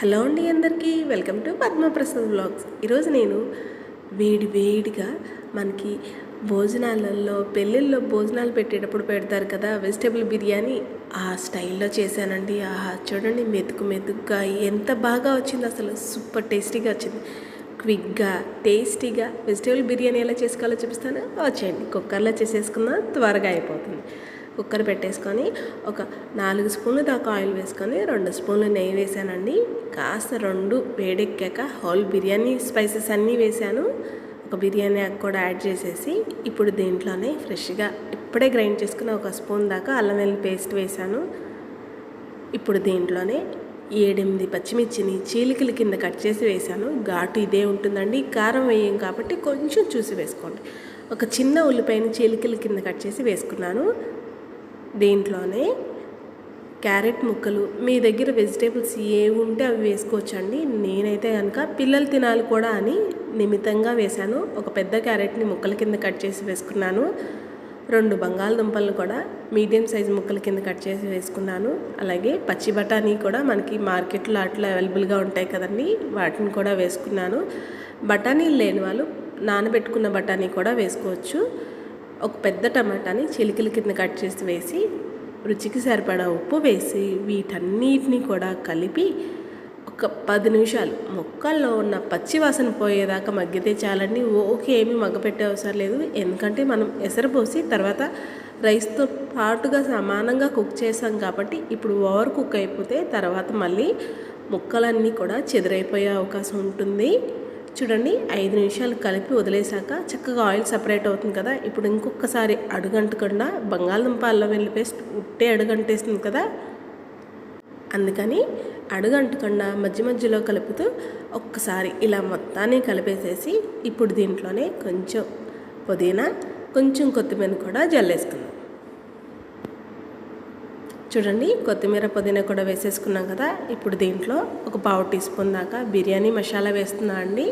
Hello అండి అందరికీ welcome to Padma Prasad blogs ఈరోజు నేను వేడి వేడిగా మనకి భోజనాలలో పెళ్ళిళ్ళలో భోజనాలు పెట్టేటప్పుడు పెడతారు కదా వెజిటేబుల్ బిర్యానీ. ఆ స్టైల్లో చేశానండి. ఆహా చూడండి మెతుకు మెతుకుగా ఎంత బాగా వచ్చింది అసలు సూపర్ టేస్టీగా వచ్చింది. క్విక్గా టేస్టీగా వెజిటేబుల్ బిర్యానీ ఎలా చేసుకోవాలో చూపిస్తాను. వచ్చేయండి కుక్కర్లో చేసేసుకుందాం త్వరగా అయిపోతుంది. కుక్కర్ పెట్టేసుకొని ఒక నాలుగు స్పూన్లు దాకా ఆయిల్ వేసుకొని రెండు స్పూన్లు నెయ్యి వేసానండి. కాస్త రెండు వేడెక్కాక హోల్ బిర్యానీ స్పైసెస్ అన్నీ వేసాను. ఒక బిర్యానీ ఆకు కూడా యాడ్ చేసేసి ఇప్పుడు దీంట్లోనే ఫ్రెష్గా ఇప్పుడే గ్రైండ్ చేసుకున్న ఒక స్పూన్ దాకా అల్లం వెల్లి పేస్ట్ వేసాను. ఇప్పుడు దీంట్లోనే ఏడెనిమిది పచ్చిమిర్చిని చీలికల కింద కట్ చేసి వేసాను. ఘాటు ఇదే ఉంటుందండి. కారం వేయం కాబట్టి కొంచెం చూసి వేసుకోండి. ఒక చిన్న ఉల్లిపాయని చీలికల కింద కట్ చేసి వేసుకున్నాను. దీంట్లోనే క్యారెట్ ముక్కలు. మీ దగ్గర వెజిటేబుల్స్ ఏవి ఉంటే అవి వేసుకోవచ్చండి. నేనైతే కనుక పిల్లలు తినాలి కూడా అని నిమితంగా వేశాను. ఒక పెద్ద క్యారెట్ని ముక్కల కింద కట్ చేసి వేసుకున్నాను. రెండు బంగాళదుంపలను కూడా మీడియం సైజు ముక్కల కింద కట్ చేసి వేసుకున్నాను. అలాగే పచ్చి బఠానీ కూడా మనకి మార్కెట్లో అట్లా అవైలబుల్గా ఉంటాయి కదండి. వాటిని కూడా వేసుకున్నాను. బఠానీలు లేని వాళ్ళు నానబెట్టుకున్న బఠానీ కూడా వేసుకోవచ్చు. ఒక పెద్ద టమాటాని చిలికల కింద కట్ చేసి వేసి రుచికి సరిపడా ఉప్పు వేసి వీటన్నిటిని కూడా కలిపి ఒక పది నిమిషాలు. మొక్కల్లో ఉన్న పచ్చి వాసన పోయేదాకా మగ్గితే చాలండి. ఓకే ఏమి మగ్గపెట్టే అవసరం లేదు. ఎందుకంటే మనం ఎసరు పోసి తర్వాత రైస్తో పాటుగా సమానంగా కుక్ చేసాం కాబట్టి ఇప్పుడు ఓవర్ కుక్ అయిపోతే తర్వాత మళ్ళీ ముక్కలన్నీ కూడా చెదిరైపోయే అవకాశం ఉంటుంది. చూడండి ఐదు నిమిషాలు కలిపి వదిలేసాక చక్కగా ఆయిల్ సపరేట్ అవుతుంది కదా. ఇప్పుడు ఇంకొకసారి అడుగంటకుండా బంగాళదుంప అల్లం వెల్లి పేస్ట్ ఉట్టే అడుగంటేస్తుంది కదా. అందుకని అడుగంటకుండా మధ్య మధ్యలో కలుపుతూ ఒక్కసారి ఇలా మొత్తాన్ని కలిపేసేసి ఇప్పుడు దీంట్లోనే కొంచెం పుదీనా కొంచెం కొత్తిమీర కూడా జల్లేసుకుందాం. చూడండి కొత్తిమీర పుదీనా కూడా వేసేసుకున్నాం కదా ఇప్పుడు దీంట్లో ఒక పావు టీ స్పూన్ దాకా బిర్యానీ మసాలా వేస్తున్నా అండి.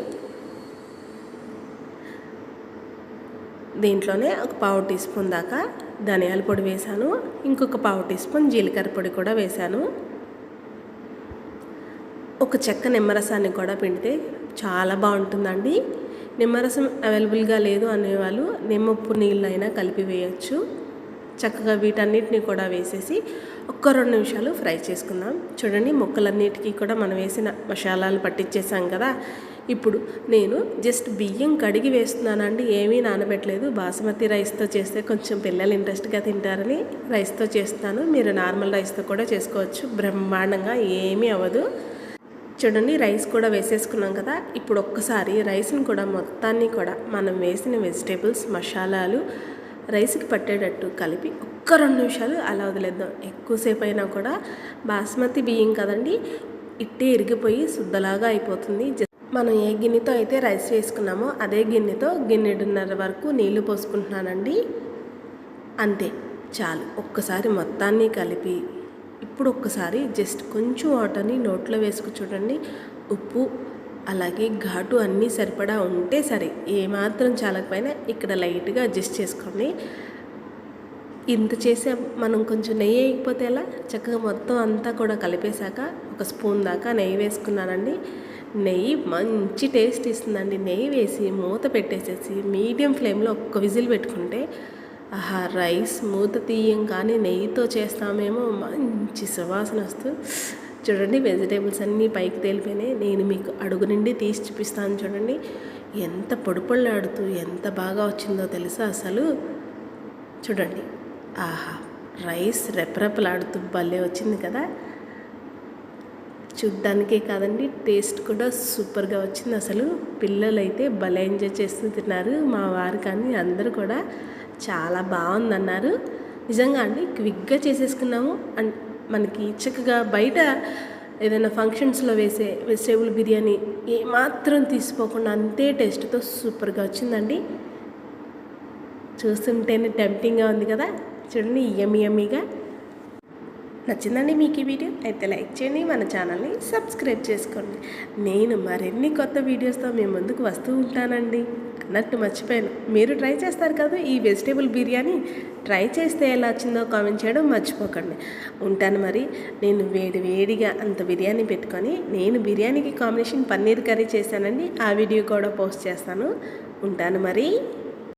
దీంట్లోనే ఒక పావు టీ స్పూన్ దాకా ధనియాల పొడి వేశాను ఇంకొక పావు టీ స్పూన్ జీలకర్ర పొడి కూడా వేశాను ఒక చెక్క నిమ్మరసాన్ని కూడా పిండితే చాలా బాగుంటుందండి. నిమ్మరసం అవైలబుల్గా లేదు అనేవాళ్ళు నిమ్మప్పు నీళ్ళైనా కలిపి వేయచ్చు. చక్కగా వీటన్నిటిని కూడా వేసేసి ఒక్క రెండు నిమిషాలు ఫ్రై చేసుకుందాం. చూడండి ముక్కలన్నిటికీ కూడా మనం వేసిన మసాలాలు పట్టించేసాం కదా. ఇప్పుడు నేను జస్ట్ బియ్యం కడిగి వేస్తున్నానండి ఏమీ నానబెట్టలేదు. బాస్మతి రైస్తో చేస్తే కొంచెం పిల్లలు ఇంట్రెస్ట్గా తింటారని రైస్తో చేస్తాను. మీరు నార్మల్ రైస్తో కూడా చేసుకోవచ్చు. బ్రహ్మాండంగా ఏమీ అవ్వదు. చూడండి రైస్ కూడా వేసేసుకున్నాం కదా. ఇప్పుడు ఒక్కసారి రైస్ని కూడా మొత్తాన్ని కూడా మనం వేసిన వెజిటేబుల్స్ మసాలాలు రైస్కి పట్టేటట్టు కలిపి ఒక్క రెండు నిమిషాలు అలా వదిలేద్దాం. ఎక్కువసేపు అయినా కూడా బాస్మతి బియ్యం కదండి ఇట్టే ఇరిగిపోయి శుద్ధలాగా అయిపోతుంది. మనం ఏ గిన్నెతో అయితే రైస్ వేసుకున్నామో అదే గిన్నెతో గిన్నెడున్నర వరకు నీళ్ళు పోసుకుంటున్నానండి. అంతే చాలు. ఒక్కసారి మొత్తాన్ని కలిపి ఇప్పుడు ఒక్కసారి జస్ట్ కొంచెం వాటర్ని నోట్లో వేసుకు చూడండి. ఉప్పు అలాగే ఘాటు అన్నీ సరిపడా ఉంటే సరే ఏమాత్రం చాలకపోయినా ఇక్కడ లైట్గా అడ్జస్ట్ చేసుకోండి ఇంత చేసే. మనం కొంచెం నెయ్యి వేయకపోతే ఎలా? చక్కగా మొత్తం అంతా కూడా కలిపేశాక ఒక స్పూన్ దాకా నెయ్యి వేసుకున్నానండి. నెయ్యి మంచి టేస్ట్ ఇస్తుందండి. నెయ్యి వేసి మూత పెట్టేసేసి మీడియం ఫ్లేమ్లో ఒక్క విజిల్ పెట్టుకుంటే ఆహా రైస్ మూత తీయం కానీ నెయ్యితో చేస్తామేమో మంచి సువాసన వస్తూ చూడండి వెజిటేబుల్స్ అన్నీ పైకి తేలిపోయినాయి. నేను మీకు అడుగు నుండి తీసి చూపిస్తాను చూడండి. ఎంత పొడిపళ్ళాడుతూ ఎంత బాగా వచ్చిందో తెలుసా అసలు? చూడండి. ఆహా రైస్ రెపరెపలాడుతూ భలే వచ్చింది కదా? చూడ్డానికే కాదండి టేస్ట్ కూడా సూపర్గా వచ్చింది అసలు. పిల్లలు అయితే భలే ఎంజాయ్ చేస్తూ తిన్నారు. మా వారు కానీ అందరూ కూడా చాలా బాగుందన్నారు. నిజంగా అండి క్విక్గా చేసేసుకున్నాము. అండ్ మనకి చక్కగా బయట ఏదైనా ఫంక్షన్స్లో వేసే వెజిటేబుల్ బిర్యానీ ఏమాత్రం తీసిపోకుండా అంతే టేస్ట్తో సూపర్గా వచ్చిందండి. చూస్తుంటేనే టెంప్టింగ్గా ఉంది కదా? చూడండి యమ్మి ఎమ్మిగా నచ్చిందండి మీకు ఈ వీడియో? అయితే లైక్ చేయండి మన ఛానల్ని సబ్స్క్రైబ్ చేసుకోండి. నేను మరిన్ని కొత్త వీడియోస్తో మీ ముందుకు వస్తూ ఉంటానండి. అన్నట్టు మర్చిపోయాను. మీరు ట్రై చేస్తారు కదా ఈ వెజిటేబుల్ బిర్యానీ? ట్రై చేస్తే ఎలా వచ్చిందో కామెంట్ చేయడం మర్చిపోకండి. ఉంటాను మరి. నేను వేడి వేడిగా అంత బిర్యానీ పెట్టుకొని నేను బిర్యానీకి కాంబినేషన్ పన్నీర్ కర్రీ చేశానండి. ఆ వీడియో కూడా పోస్ట్ చేస్తాను. ఉంటాను మరి.